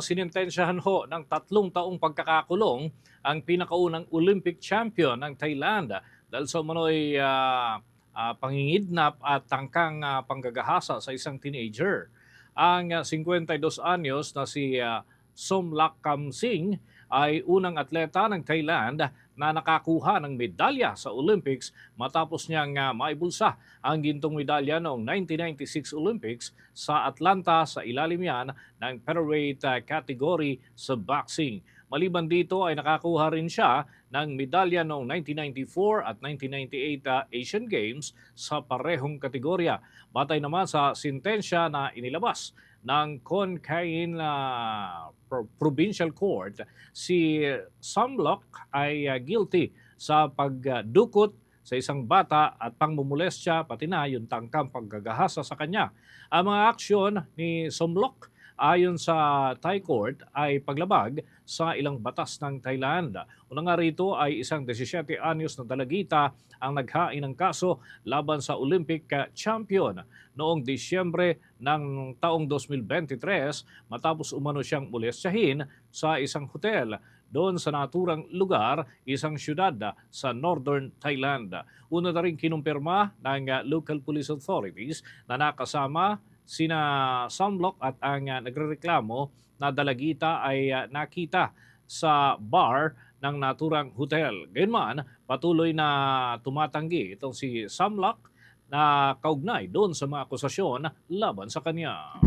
Sinintensyahan ho ng tatlong taong pagkakakulong ang pinakaunang Olympic champion ng Thailand dahil sa manoy uh, pangingidnap at tangkang ah, panggagahasa sa isang teenager. Ang ah, 52 anyos na si ah, Somlak Kam Singh ay unang atleta ng Thailand na nakakuha ng medalya sa Olympics matapos niyang ah, maibulsa ang gintong medalya noong 1996 Olympics sa Atlanta sa ilalim yan ng featherweight ah, category sa boxing. Maliban dito ay nakakuha rin siya ng medalya noong 1994 at 1998 ah, Asian Games sa parehong kategorya. Batay naman sa sintensya na inilabas ng Concain ah, Pro- Provincial Court, si Samlock ay ah, guilty sa pagdukot sa isang bata at pangmumulestya pati na yung tangkang paggagahasa sa kanya. Ang mga aksyon ni Somlok ayon sa Thai Court ay paglabag sa ilang batas ng Thailand. Una nga rito ay isang 17 anyos na dalagita ang naghain ng kaso laban sa Olympic champion noong Disyembre ng taong 2023 matapos umano siyang molestyahin sa isang hotel doon sa naturang lugar, isang syudad sa northern Thailand. Una na rin kinumpirma ng local police authorities na nakasama sina Samlock at ang uh, nagrereklamo na dalagita ay uh, nakita sa bar ng naturang hotel. Gayunman, patuloy na tumatanggi itong si Samlock na kaugnay doon sa mga akusasyon laban sa kanya.